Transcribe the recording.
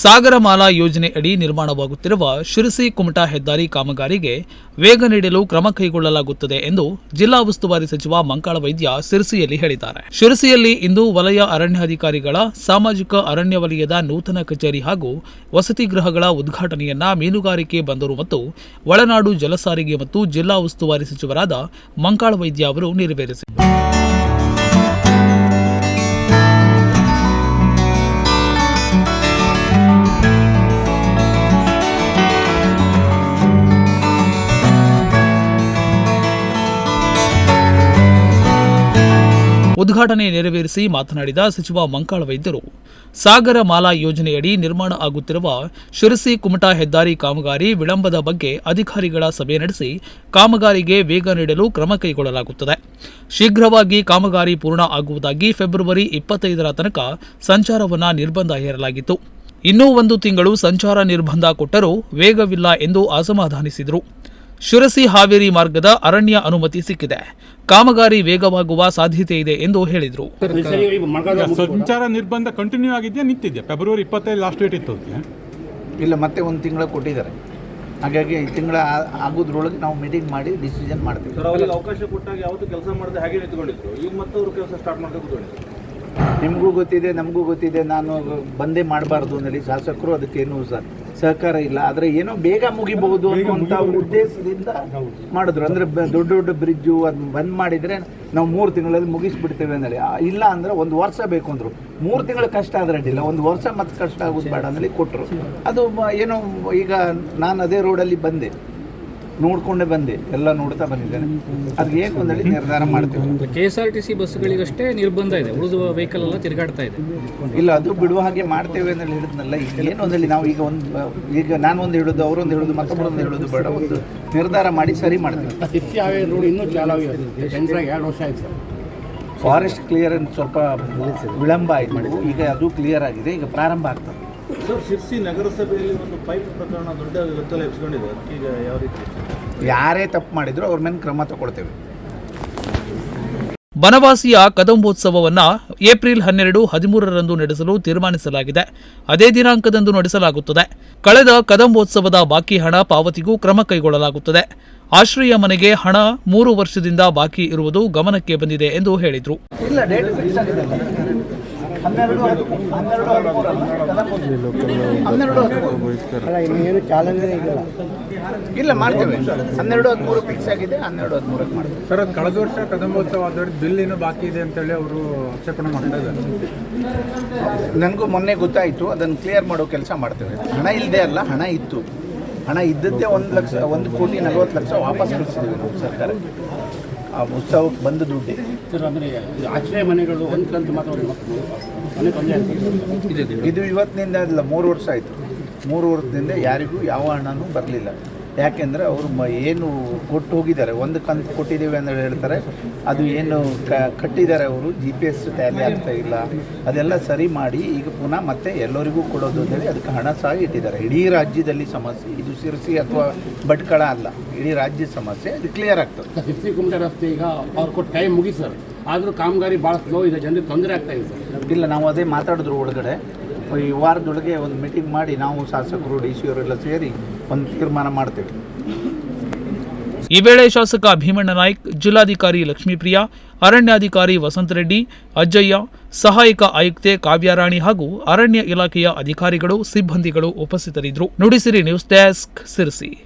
ಸಾಗರಮಾಲಾ ಯೋಜನೆ ಅಡಿ ನಿರ್ಮಾಣವಾಗುತ್ತಿರುವ ಶಿರಸಿ ಕುಮಟಾ ಹೆದ್ದಾರಿ ಕಾಮಗಾರಿಗೆ ವೇಗ ನೀಡಲು ಕ್ರಮ ಕೈಗೊಳ್ಳಲಾಗುತ್ತದೆ ಎಂದು ಜಿಲ್ಲಾ ಉಸ್ತುವಾರಿ ಸಚಿವ ಮಂಕಾಳ ವೈದ್ಯ ಶಿರಸಿಯಲ್ಲಿ ಹೇಳಿದ್ದಾರೆ. ಶಿರಸಿಯಲ್ಲಿ ಇಂದು ವಲಯ ಅರಣ್ಯಾಧಿಕಾರಿಗಳ, ಸಾಮಾಜಿಕ ಅರಣ್ಯ ವಲಯದ ನೂತನ ಕಚೇರಿ ಹಾಗೂ ವಸತಿ ಗೃಹಗಳ ಉದ್ಘಾಟನೆಯನ್ನ ಮೀನುಗಾರಿಕೆ ಬಂದರು ಮತ್ತು ಒಳನಾಡು ಜಲಸಾರಿಗೆ ಮತ್ತು ಜಿಲ್ಲಾ ಉಸ್ತುವಾರಿ ಸಚಿವರಾದ ಮಂಕಾಳ ವೈದ್ಯ ಅವರು ನೆರವೇರಿಸಿದರು. ಉದ್ಘಾಟನೆ ನೆರವೇರಿಸಿ ಮಾತನಾಡಿದ ಸಚಿವ ಮಂಕಾಳ ವೈದ್ಯರು, ಸಾಗರ ಮಾಲಾ ಯೋಜನೆಯಡಿ ನಿರ್ಮಾಣ ಆಗುತ್ತಿರುವ ಶಿರಸಿ ಕುಮಟಾ ಹೆದ್ದಾರಿ ಕಾಮಗಾರಿ ವಿಳಂಬದ ಬಗ್ಗೆ ಅಧಿಕಾರಿಗಳ ಸಭೆ ನಡೆಸಿ ಕಾಮಗಾರಿಗೆ ವೇಗ ನೀಡಲು ಕ್ರಮ ಕೈಗೊಳ್ಳಲಾಗುತ್ತದೆ. ಶೀಘ್ರವಾಗಿ ಕಾಮಗಾರಿ ಪೂರ್ಣ ಆಗುವುದಾಗಿ ಫೆಬ್ರವರಿ ಇಪ್ಪತ್ತೈದರ ತನಕ ಸಂಚಾರವನ್ನು ನಿರ್ಬಂಧ ಹೇರಲಾಗಿತ್ತು. ಇನ್ನೂ ಒಂದು ತಿಂಗಳು ಸಂಚಾರ ನಿರ್ಬಂಧ ಕೊಟ್ಟರೂ ವೇಗವಿಲ್ಲ ಎಂದು ಅಸಮಾಧಾನಿಸಿದರು. ಶಿರಸಿ ಹಾವೇರಿ ಮಾರ್ಗದ ಅರಣ್ಯ ಅನುಮತಿ ಸಿಕ್ಕಿದೆ. ಕಾಮಗಾರಿ ವೇಗವಾಗುವ ಸಾಧ್ಯತೆ ಇದೆ ಎಂದು ಹೇಳಿದರು. ಸಂಚಾರ ನಿರ್ಬಂಧ ಕಂಟಿನ್ಯೂ ಆಗಿದೆಯಾ ನಿಂತಿದೆಯಾ? ಫೆಬ್ರವರಿ ಇಪ್ಪತ್ತೈದು ಲಾಸ್ಟ್ ಡೇಟ್ ಇತ್ತು ಅದಕ್ಕೆ ಇಲ್ಲ ಮತ್ತೆ ಒಂದು ತಿಂಗಳ ಕೊಟ್ಟಿದ್ದಾರೆ. ಹಾಗಾಗಿ ಈ ತಿಂಗಳ ಆಗೋದ್ರೊಳಗೆ ನಾವು ಮೀಟಿಂಗ್ ಮಾಡಿ ಡಿಸಿಷನ್ ಮಾಡ್ತೀವಿ. ಸರ್ ಅವರಿಗೆ ಅವಕಾಶ ಕೊಟ್ಟಾಗ ಯಾವುದು ಕೆಲಸ ಮಾಡದೆ ಹಾಗೆ ನಿಂತ್ಕೊಂಡಿದ್ರು. ಈಗ ಮತ್ತೆ ಅವರು ಕೆಲಸ ಸ್ಟಾರ್ಟ್ ಕೂತ್ಕೊಂಡಿದ್ರು. ನಿಮಗೂ ಗೊತ್ತಿದೆ ನಮಗೂ ಗೊತ್ತಿದೆ. ನಾನು ಬಂದೇ ಮಾಡಬಾರ್ದು ಅನ್ನಲಿ ಶಾಸಕರು ಅದಕ್ಕೇನು ಸ- ಸಹಕಾರ ಇಲ್ಲ. ಆದರೆ ಏನೋ ಬೇಗ ಮುಗಿಬಹುದು ಅನ್ನುವಂಥ ಉದ್ದೇಶದಿಂದ ಮಾಡಿದ್ರು. ಅಂದರೆ ದೊಡ್ಡ ದೊಡ್ಡ ಬ್ರಿಡ್ಜು ಅದು ಬಂದ್ ಮಾಡಿದರೆ ನಾವು ಮೂರು ತಿಂಗಳಲ್ಲಿ ಮುಗಿಸ್ಬಿಡ್ತೇವೆ ಅಂದೇಳಿ ಇಲ್ಲ ಅಂದರೆ ಒಂದು ವರ್ಷ ಬೇಕು ಅಂದರು. ಮೂರು ತಿಂಗಳ ಕಷ್ಟ ಆದರೆ ಅಡ್ಡಿಲ್ಲ. ಒಂದು ವರ್ಷ ಮತ್ತೆ ಕಷ್ಟ ಆಗೋದು ಬೇಡ ಅಂದೇಳಿ ಕೊಟ್ಟರು ಅದು ಏನೋ ಈಗ ನಾನು ಅದೇ ರೋಡಲ್ಲಿ ಬಂದೆ. ನೋಡ್ಕೊಂಡೇ ಬಂದೆ ಎಲ್ಲ ನೋಡ್ತಾ ಬಂದಿದ್ದೇನೆ. ಅದು ಏನು ಒಂದಳಿ ನಿರ್ಧಾರ ಮಾಡ್ತೇವೆ. K S R T C ಬಸ್ಗಳಿಗಷ್ಟೇ ನಿರ್ಬಂಧ ಇದೆ ಉಳಿದ ವೆಹಿಕಲ್ ಎಲ್ಲ ತಿರುಗಾಡ್ತಾ ಇದೆ. ಇಲ್ಲ ಅದು ಬಿಡುವ ಹಾಗೆ ಮಾಡ್ತೇವೆ ಅಂತ ಹೇಳಿದ್ನಲ್ಲ ಈಗ ಏನು ನಾವು ಈಗ ಒಂದು ಈಗ ನಾನು ಒಂದು ಹೇಳೋದು ಅವರೊಂದು ಹೇಳೋದು ಮತ್ತೊಬ್ಬರೊಂದು ಹೇಳುದು ಬೇಡ ಒಂದು ನಿರ್ಧಾರ ಮಾಡಿ ಸರಿ ಮಾಡ್ತೇವೆ. ರೋಡ್ ಇನ್ನೂ ಚಾಲು ಆಗಿದೆ. ಎರಡು ವರ್ಷ ಆಯ್ತು ಸರ್. ಫಾರೆಸ್ಟ್ ಕ್ಲಿಯರ್ ಸ್ವಲ್ಪ ವಿಳಂಬ ಆಯಿತು. ಈಗ ಅದು ಕ್ಲಿಯರ್ ಆಗಿದೆ ಈಗ ಪ್ರಾರಂಭ ಆಗ್ತದೆ. ಸರ್ ಶಿರ್ಸಿ ನಗರಸಭೆಯಲ್ಲಿ ಒಂದು ಪೈಪ್ ಪ್ರಕರಣ ದೊಡ್ಡ ಎಬ್ಸ್ಕೊಂಡಿದೆ. ಈಗ ಯಾವ ರೀತಿ? ಯಾರೇ ತಪ್ಪು ಮಾಡಿದ್ರು ಅವ್ರ ಮೇಲೆ ಕ್ರಮ ತಗೊಳ್ತೇವೆ. ಬನವಾಸಿಯ ಕದಂಬೋತ್ಸವವನ್ನ ಏಪ್ರಿಲ್ ಹನ್ನೆರಡು ಹದಿಮೂರರಂದು ನಡೆಸಲು ತೀರ್ಮಾನಿಸಲಾಗಿದೆ. ಅದೇ ದಿನಾಂಕದಂದು ನಡೆಸಲಾಗುತ್ತದೆ. ಕಳೆದ ಕದಂಬೋತ್ಸವದ ಬಾಕಿ ಹಣ ಪಾವತಿಗೂ ಕ್ರಮ ಕೈಗೊಳ್ಳಲಾಗುತ್ತದೆ. ಆಶ್ರಯ ಮನೆಗೆ ಹಣ ಮೂರು ವರ್ಷದಿಂದ ಬಾಕಿ ಇರುವುದು ಗಮನಕ್ಕೆ ಬಂದಿದೆ ಎಂದು ಹೇಳಿದರು. ಇಲ್ಲ ಮಾಡ್ತೇವೆ. ಹನ್ನೆರಡು ಹದಿಮೂರು ಫಿಕ್ಸ್ ಆಗಿದೆ ಹನ್ನೆರಡು ಹದಿಮೂರಕ್ಕೆ ಮಾಡ್ತೇವೆ. ಸರ್ ಅದು ಕಳೆದ ವರ್ಷ ಕದಂಬೋತ್ಸವ ಆದವ್ರಿಗೆ ಬಿಲ್ ಏನು ಬಾಕಿ ಇದೆ ಅಂತೇಳಿ ಅವರು ಆಕ್ಷೇಪಣೆ ಮಾಡ್ತಾ ಇದ್ದಾರೆ. ನನಗೂ ಮೊನ್ನೆ ಗೊತ್ತಾಯಿತು ಅದನ್ನು ಕ್ಲಿಯರ್ ಮಾಡೋ ಕೆಲಸ ಮಾಡ್ತೇವೆ. ಹಣ ಇಲ್ಲದೆ ಅಲ್ಲ ಹಣ ಇತ್ತು. ಹಣ ಇದ್ದದ್ದೇ ಒಂದು ಲಕ್ಷ ಒಂದು ಕೋಟಿ ನಲವತ್ತು ಲಕ್ಷ ವಾಪಸ್ ಕಳಿಸಿದ್ದೀವಿ ನಾವು ಸರ್ಕಾರಕ್ಕೆ ಆ ಉತ್ಸವಕ್ಕೆ ಬಂದ ದುಡ್ಡು. ಸರ್ ಅಂದರೆ ಆಶ್ರಯ ಮನೆಗಳು ಒಂದು ಕಂತು ಮಾತ್ರ ಮಕ್ಕಳು. ಇದು ಇವತ್ತಿನಿಂದ ಅಲ್ಲ ಮೂರು ವರ್ಷ ಆಯಿತು. ಮೂರು ವರ್ಷದಿಂದ ಯಾರಿಗೂ ಯಾವ ಹಣನೂ ಬರಲಿಲ್ಲ. ಯಾಕೆಂದರೆ ಅವರು ಮ ಏನು ಕೊಟ್ಟು ಹೋಗಿದ್ದಾರೆ. ಒಂದು ಕಂತು ಕೊಟ್ಟಿದ್ದೀವಿ ಅಂತ ಹೇಳ್ತಾರೆ. ಅದು ಏನು ಕ ಕಟ್ಟಿದ್ದಾರೆ ಅವರು. ಜಿ ಪಿ ಎಸ್ ಟ್ಯಾಲಿ ಆಗ್ತಾ ಇಲ್ಲ. ಅದೆಲ್ಲ ಸರಿ ಮಾಡಿ ಈಗ ಪುನಃ ಮತ್ತೆ ಎಲ್ಲರಿಗೂ ಕೊಡೋದು ಅಂತೇಳಿ ಅದಕ್ಕೆ ಹಣ ಸಹ ಇಟ್ಟಿದ್ದಾರೆ. ಇಡೀ ರಾಜ್ಯದಲ್ಲಿ ಸಮಸ್ಯೆ. ಇದು ಸಿರ್ಸಿ ಅಥವಾ ಭಟ್ಕಳ ಅಲ್ಲ. ಇಡೀ ರಾಜ್ಯದ ಸಮಸ್ಯೆ. ಅದು ಕ್ಲಿಯರ್ ಆಗ್ತದೆ. ಸಿರ್ಸಿ ಕುಮಟೆ ರಸ್ತೆ ಈಗ ಅವ್ರು ಕೊಟ್ಟು ಟೈಮ್ ಮುಗಿ ಸರ್. ಆದರೂ ಕಾಮಗಾರಿ ಭಾಳ ಸ್ಲೋ ಇದೆ. ಜನರಿಗೆ ತೊಂದರೆ ಆಗ್ತಾ ಇದೆ ಸರ್. ಇಲ್ಲ ನಾವು ಅದೇ ಮಾತಾಡಿದ್ರು ಒಳಗಡೆ. ಈ ವಾರದೊಳಗೆ ಒಂದು ಮೀಟಿಂಗ್ ಮಾಡಿ ನಾವು ಶಾಸಕರು ಡಿ ಸಿ ಅವರೆಲ್ಲ ಸೇರಿ ಒಂದು ತೀರ್ಮಾನ ಮಾಡ್ತೇವೆ. ಈ ವೇಳೆ ಶಾಸಕ ಭೀಮಣ್ಣ ನಾಯ್ಕ್, ಜಿಲ್ಲಾಧಿಕಾರಿ ಲಕ್ಷ್ಮೀಪ್ರಿಯಾ, ಅರಣ್ಯಾಧಿಕಾರಿ ವಸಂತ ರೆಡ್ಡಿ ಅಜ್ಜಯ್ಯ, ಸಹಾಯಕ ಆಯುಕ್ತೆ ಕಾವ್ಯಾರಾಣಿ ಹಾಗೂ ಅರಣ್ಯ ಇಲಾಖೆಯ ಅಧಿಕಾರಿಗಳು, ಸಿಬ್ಬಂದಿಗಳು ಉಪಸ್ಥಿತರಿದ್ದರು. Nudisiri news desk, Sirsi.